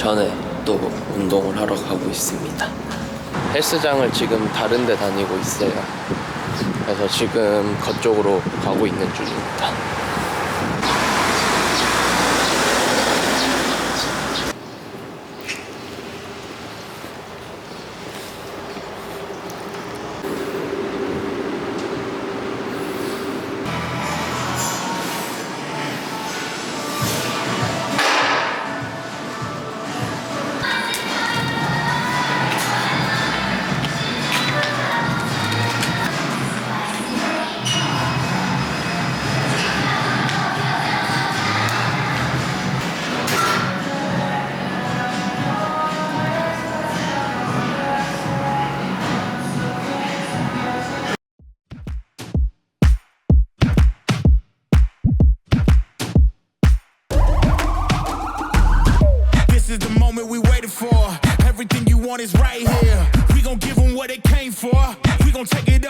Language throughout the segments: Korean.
전에 또 운동을 하러 가고 있습니다. 헬스장을 지금 다른 데 다니고 있어요. 그래서 지금 그쪽으로 가고 있는 중입니다 came for. We gon' take it up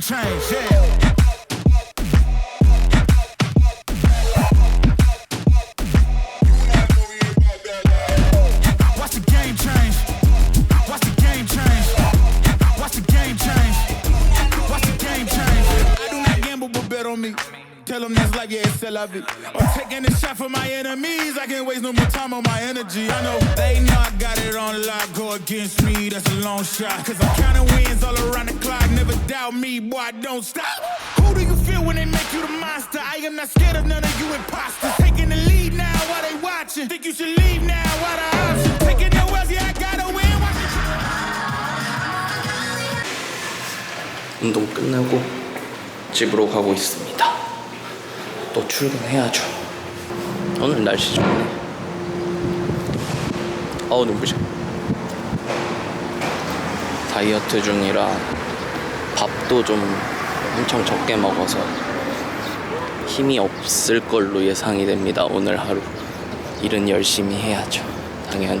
change. Yeah. Tell them that's life, yeah, it's still of it. I'm taking a shot for my enemies. I can't waste no more time on my energy. I know they know I got it on lock. Go against me, that's a long shot. Cause I'm counting wins all around the clock. Never doubt me, boy, I don't stop. Who do you feel when they make you the monster? I am not scared of none of you imposters. Taking the lead now while they watching. Think you should leave now while the option. Taking no else, yeah, I gotta win. Watch it. 운동 끝나고 집으로 가고 있습니다 또 출근해야죠. 오늘 날씨 좋네. 어우 눈부셔. 다이어트 중이라 밥도 좀 엄청 적게 먹어서 힘이 없을 걸로 예상이 됩니다 오늘 하루. 일은 열심히 해야죠 당연히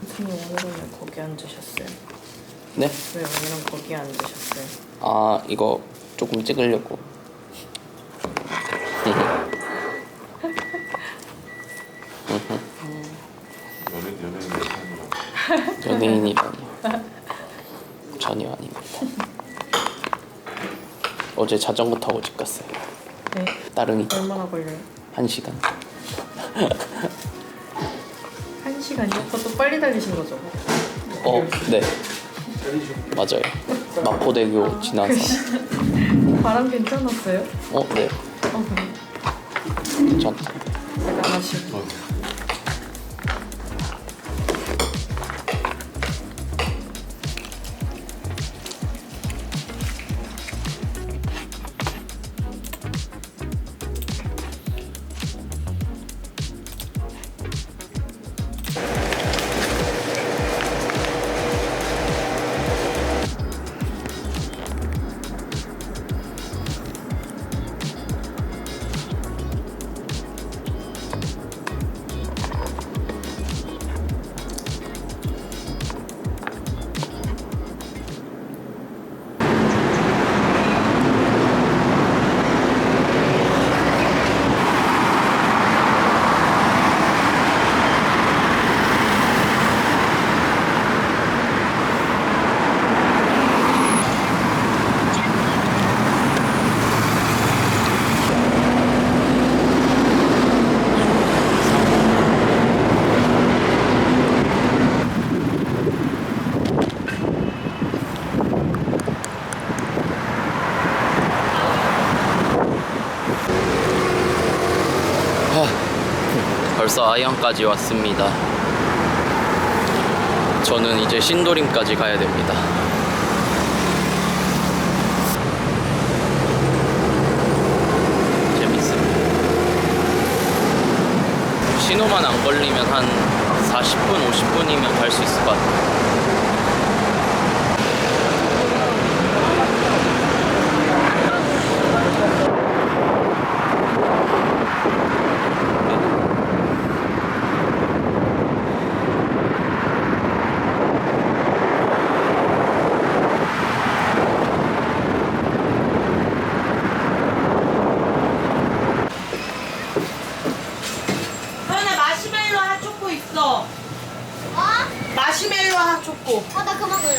무슨 오늘은 거기 앉으셨어요? 네? 왜 오늘은 거기 앉으셨어요? 아 이거 조금 찍으려고 연예인이라니 전혀 아닙니다 어제 자전거 타고 집 갔어요 네. 따릉이 얼마나 걸려요? 한 시간 한 시간이요? 그것도 빨리 달리신 거죠? 어, 네 맞아요 마포대교 지나서 바람 괜찮았어요? 어, 네 어, 그래. 괜찮다 대단하시 고. 벌써 아이언까지 왔습니다. 저는 이제 신도림까지 가야 됩니다. 재밌습니다. 신호만 안 걸리면 한 40분, 50분이면 갈 수 있을 것 같아요. 서연아 마시멜로 핫초코 있어. 마시멜로 핫초코. 어, 나 그만 볼래.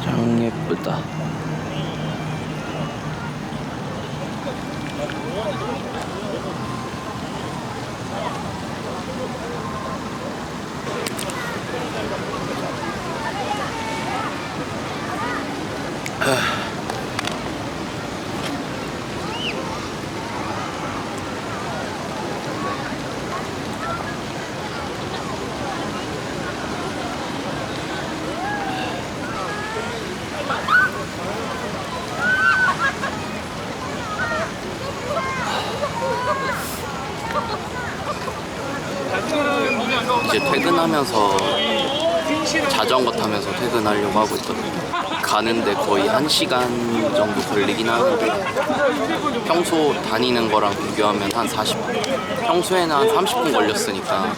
짱 예쁘다. 이제 퇴근하면서 자전거 타면서 퇴근하려고 하고 있거든요. 가는데 거의 한 시간 정도 걸리긴 하는데 평소 다니는 거랑 비교하면 한 40분 평소에는 한 30분 걸렸으니까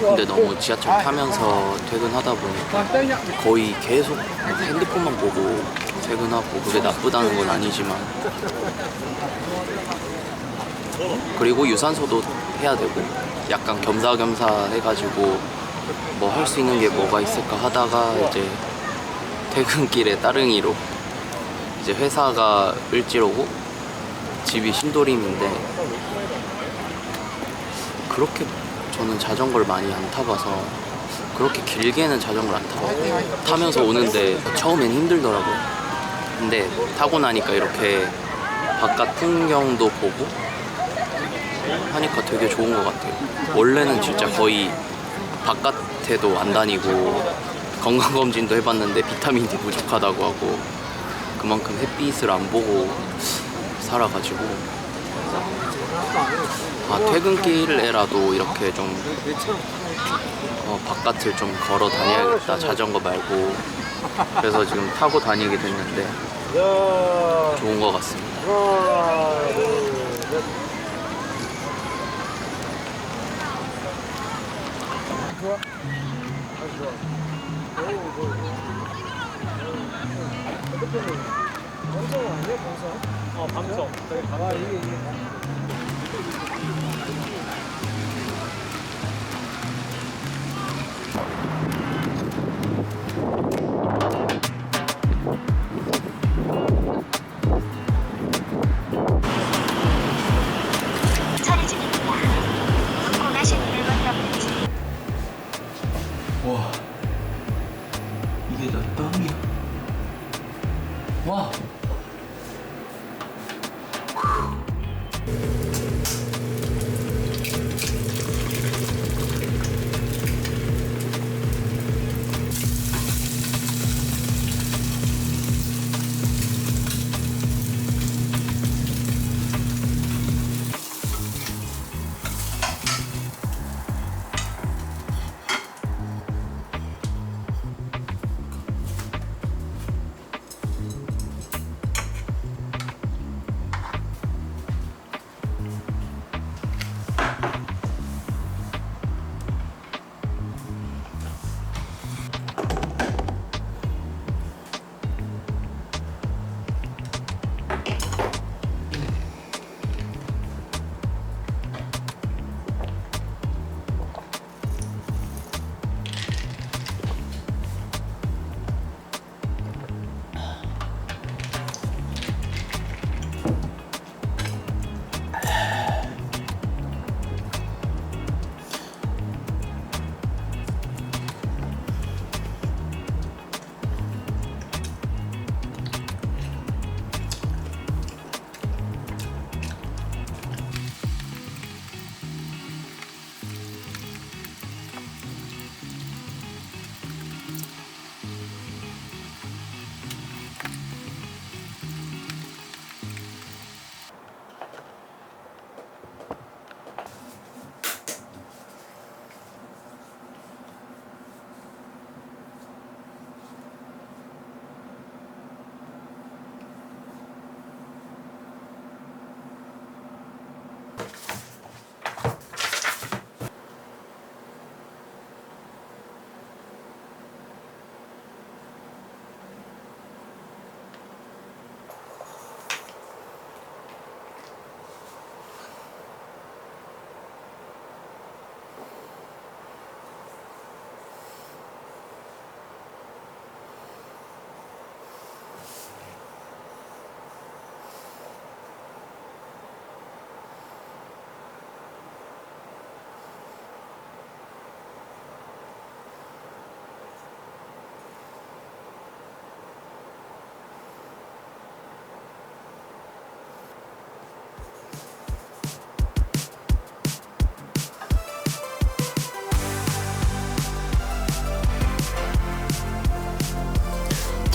근데 너무 지하철 타면서 퇴근하다 보니까 거의 계속 핸드폰만 보고 퇴근하고 그게 나쁘다는 건 아니지만 그리고 유산소도 해야 되고 약간 겸사겸사 해가지고 뭐 할 수 있는 게 뭐가 있을까 하다가 이제 퇴근길에 따릉이로 이제 회사가 을지로고 집이 신도림인데 그렇게 저는 자전거를 많이 안 타봐서 그렇게 길게는 자전거를 안 타봤고 타면서 오는데 처음엔 힘들더라고요. 근데 타고 나니까 이렇게 바깥 풍경도 보고 하니까 되게 좋은 것 같아요. 원래는 진짜 거의 바깥에도 안 다니고 건강검진도 해봤는데 비타민 D 부족하다고 하고 그만큼 햇빛을 안 보고 살아가지고 아 퇴근길에라도 이렇게 좀 어, 바깥을 좀 걸어 다녀야겠다 자전거 말고 그래서 지금 타고 다니게 됐는데 좋은 것 같습니다.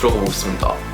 들어가 보겠습니다